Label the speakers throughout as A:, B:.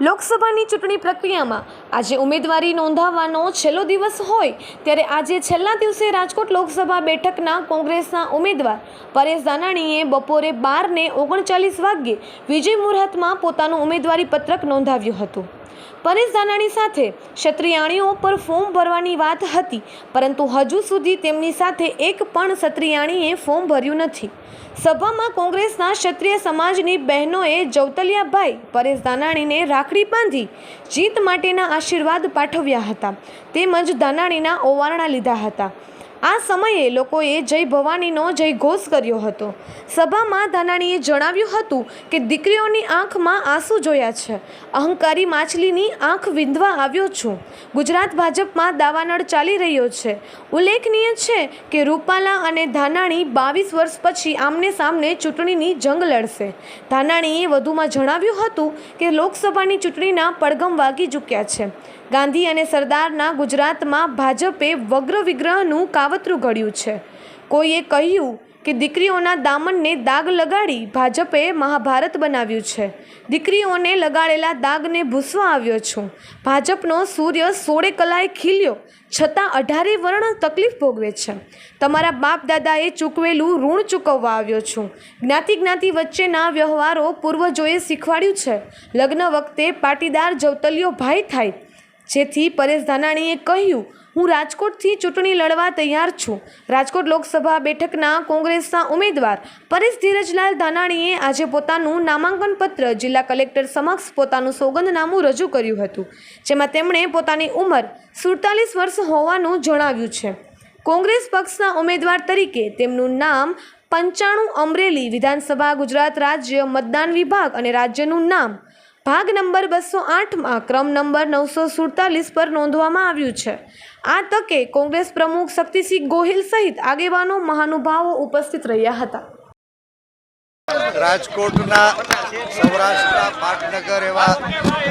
A: લોકસભાની ચૂંટણી પ્રક્રિયામાં આજે ઉમેદવારી નોંધાવવાનો છેલ્લો દિવસ હોય ત્યારે આજે છેલ્લા દિવસે રાજકોટ લોકસભા બેઠકના કોંગ્રેસના ઉમેદવાર પરેશ ધાનાણીએ બપોરે બારને ઓગણચાલીસ વાગ્યે વિજય મુહૂર્તમાં પોતાનું ઉમેદવારી પત્રક નોંધાવ્યું હતું. પરેશ ધાનાણી સાથે ક્ષત્રિયાણીઓ પર ફોર્મ ભરવાની વાત હતી, પરંતુ હજુ સુધી તેમની સાથે એક પણ ક્ષત્રિયાણીએ ફોર્મ ભર્યું નથી. સભામાં કોંગ્રેસના ક્ષત્રિય સમાજની બહેનોએ જવતલિયાભાઈ, પરેશ ધાનાણીને રાખડી બાંધી જીત માટેના આશીર્વાદ પાઠવ્યા હતા, તેમજ ધાનાણીના ઓવારણા લીધા હતા. આ સમયે લોકોએ જય ભવાનીનો જય ઘોષ કર્યો હતો. સભામાં ધાનાણીએ જણાવ્યું હતું કે દીકરીઓની આંખમાં આંસુ જોયા છે. અહંકારી માછલીની આંખ વિંધવા આવ્યો છું. ગુજરાત ભાજપમાં દાવાનળ ચાલી રહ્યો છે. ઉલ્લેખનીય છે કે રૂપાલા અને ધાનાણી બાવીસ વર્ષ પછી આમને સામને ચૂંટણીની જંગ લડશે. ધાનાણીએ વધુમાં જણાવ્યું હતું કે લોકસભાની ચૂંટણીના પડઘમ વાગી ચૂક્યા છે. ગાંધી અને સરદારના ગુજરાતમાં ભાજપે વગ્ર વિગ્રહનું કાવતરું ઘડ્યું છે. કોઈએ કહ્યું કે દીકરીઓના દામનને દાગ લગાડી ભાજપે મહાભારત બનાવ્યું છે. દીકરીઓને લગાડેલા દાગને ભૂસવા આવ્યો છું. ભાજપનો સૂર્ય સોળે કલાએ ખીલ્યો, છતાં અઢારે વર્ણ તકલીફ ભોગવે છે. તમારા બાપ દાદાએ ચૂકવેલું ઋણ ચૂકવવા આવ્યો છું. જ્ઞાતિ જ્ઞાતિ વચ્ચેના વ્યવહારો પૂર્વજોએ શીખવાડ્યું છે. લગ્ન વખતે પાટીદાર જવતલિયો ભાઈ થાય જેથી પરેશ ધાનાણીએ કહ્યું, હું રાજકોટથી ચૂંટણી લડવા તૈયાર છું. રાજકોટ લોકસભા બેઠકના કોંગ્રેસના ઉમેદવાર પરેશ ધીરજલાલ ધાનાણીએ આજે પોતાનું નામાંકન પત્ર જિલ્લા કલેક્ટર સમક્ષ પોતાનું સોગંદનામું રજૂ કર્યું હતું, જેમાં તેમણે પોતાની ઉંમર સુડતાલીસ વર્ષ હોવાનું જણાવ્યું છે. કોંગ્રેસ પક્ષના ઉમેદવાર તરીકે તેમનું નામ પંચાણું અમરેલી વિધાનસભા ગુજરાત રાજ્ય મતદાન વિભાગ અને રાજ્યનું નામ ભાગ નંબર બસો આઠમાં ક્રમ નંબર નવસો સુડતાલીસ પર નોંધવામાં આવ્યું છે. આ તકે કોંગ્રેસ પ્રમુખ શક્તિસિંહ ગોહિલ સહિત આગેવાનો મહાનુભાવો ઉપસ્થિત રહ્યા હતા.
B: રાજકોટના સૌરાષ્ટ્રના પાટનગર એવા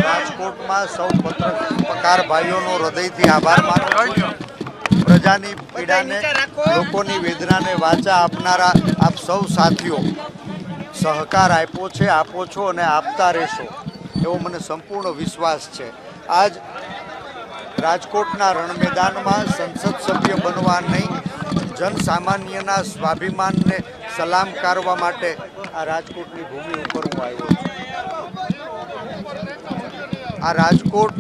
B: રાજકોટમાં સૌ પત્રકાર ભાઈઓનો હૃદયથી આભાર માનું પ્રજાની પીડાને, લોકોની વેદનાને વાચા આપનારા આપ સૌ સાથીઓ, સહકાર આપ્યો છે, આપો છો અને આપતા રહેશો. એવો મને સંપૂર્ણ વિશ્વાસ છે. આજ રાજકોટના રણમેદાનમાં સંસદ સભ્ય બનવા નહીં, જનસામાન્યના સ્વાભિમાનને સલામ કરવા માટે આ રાજકોટની ભૂમિ ઉપર હું આવ્યો છું. આ રાજકોટ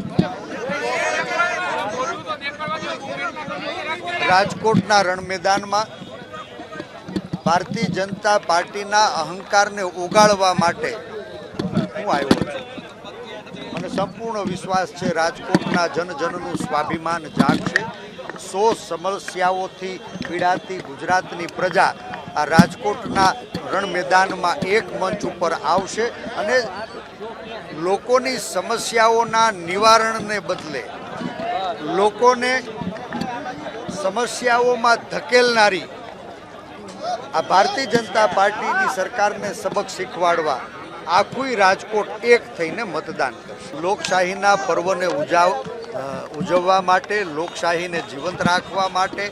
B: રાજકોટના રણમેદાનમાં ભારતીય જનતા પાર્ટીના અહંકારને ઉગાડવા માટે હું આવ્યો છું. મને સંપૂર્ણ વિશ્વાસ છે, રાજકોટના જનજનનું સ્વાભિમાન જાગશે. સો સમસ્યાઓથી પીડાતી ગુજરાતની પ્રજા આ રાજકોટના રણ મેદાનમાં એક મંચ ઉપર આવશે અને લોકોની સમસ્યાઓના નિવારણને બદલે લોકોને સમસ્યાઓમાં ધકેલનારી આ ભારતીય જનતા પાર્ટીની સરકારને સબક શીખવાડવા આખું રાજકોટ એક થઈને મતદાન કરશે. લોકશાહીના પર્વને ઉજાવ ઉજવવા માટે, લોકશાહીને જીવંત રાખવા માટે,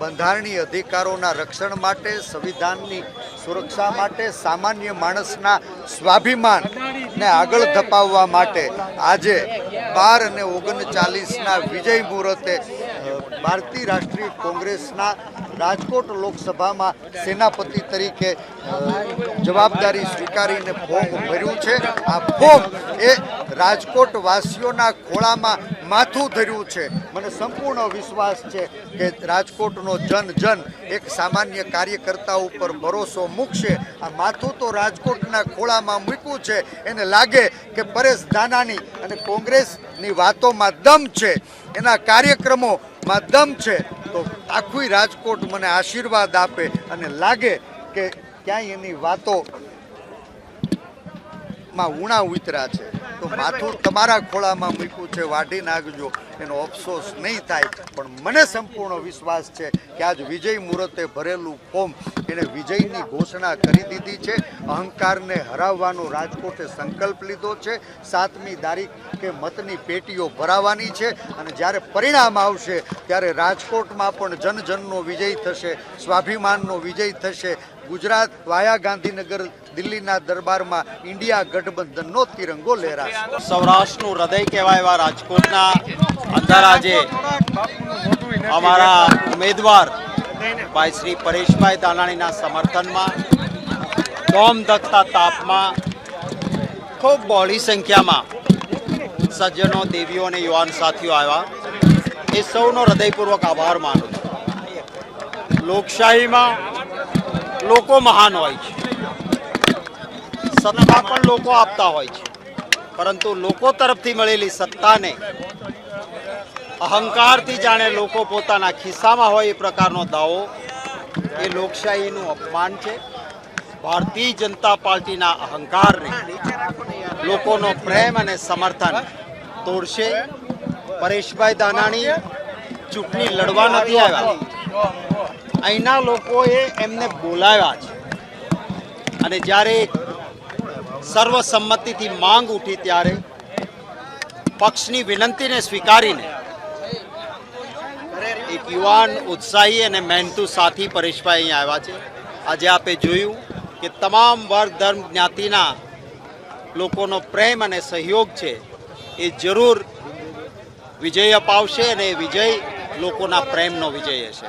B: બંધારણીય અધિકારોના રક્ષણ માટે, સંવિધાનની સુરક્ષા માટે, સામાન્ય માણસના સ્વાભિમાનને આગળ ધપાવવા માટે આજે બાર અને ઓગણચાલીસના વિજય મુહૂર્તે ભારતીય રાષ્ટ્રીય કોંગ્રેસના રાજકોટ લોકસભામાં સેનાપતિ તરીકે જવાબદારી સ્વીકારીને ફોર્મ ભર્યું છે. આ ફોર્મ એ રાજકોટ વાસીઓના ખોળામાં માથું ધર્યું છે. મને સંપૂર્ણ વિશ્વાસ છે કે રાજકોટનો જન જન એક સામાન્ય કાર્યકર્તા ઉપર ભરોસો મૂકશે. આ માથું તો રાજકોટના ખોળામાં મૂક્યું છે. એને લાગે કે પરેશ ધાનાની અને કોંગ્રેસની વાતોમાં દમ છે. એના કાર્યક્રમોમાં દમ છે. તો આખું રાજકોટ મને આશીર્વાદ આપે અને લાગે કે ક્યાંય એની વાતો માં ઉણા ઉતર્યા છે. તો માથું તમારા ખોળામાં મૂક્યું છે, વાઢી નાખજો. એનો અફસોસ નહીં થાય. પણ મને સંપૂર્ણ વિશ્વાસ છે કે આજ વિજય મુહૂર્તે ભરેલું ફોર્મ એને વિજયની ઘોષણા કરી દીધી છે. અહંકારને હરાવવાનો રાજકોટે સંકલ્પ લીધો છે. સાતમી તારીખે મતની પેટીઓ ભરાવાની છે. અને જ્યારે પરિણામ આવશે, ત્યારે રાજકોટમાં પણ જનજનનો વિજય થશે, સ્વાભિમાનનો વિજય થશે. ગુજરાત વાયા ગાંધીનગર દિલ્હીના દરબારમાં ઇન્ડિયા ગઠબંધનનો તિરંગો લહેરાશે.
C: સૌરાષ્ટ્રનું હૃદય કહેવાય એવા રાજકોટના અંદર આજે અમારા ઉમેદવાર ભાઈ શ્રી પરેશભાઈ દાલાણીના સમર્થનમાં ડોમ ધકતા તાપમાં, ખૂબ બહોળી સંખ્યામાં સજ્જનો, દેવીઓ અને યુવાન સાથીઓ આવ્યા. એ સૌનો હૃદયપૂર્વક આભાર માનું છું. લોકશાહીમાં લોકો મહાન હોય છે. સત્તા પણ લોકો આપતા હોય છે. પરંતુ લોકો તરફથી મળેલી સત્તાને અહંકારથી જાણે લોકો પોતાના ખિસ્સામાં હોય એ પ્રકારનો દાવો એ લોકશાહીનું અપમાન છે. ભારતીય જનતા પાર્ટીના અહંકારને લોકોનો પ્રેમ અને સમર્થન તોડશે. પરેશભાઈ દાનાણી ચૂંટણી લડવા નથી આવ્યા. અહીંના લોકોએ એમને બોલાવ્યા છે. અને જ્યારે સર્વસંમતિથી માંગ ઉઠી ત્યારે પક્ષની વિનંતીને સ્વીકારીને એક યુવાન ઉત્સાહી અને મહેનતુ સાથી પરેશભાઈ અહીં આવ્યા છે આજે આપે જોયું કે તમામ વર્ગ ધર્મ, જ્ઞાતિના લોકોનો પ્રેમ અને સહયોગ છે એ જરૂર વિજય અપાવશે અને વિજય લોકોના પ્રેમનો વિજય હશે.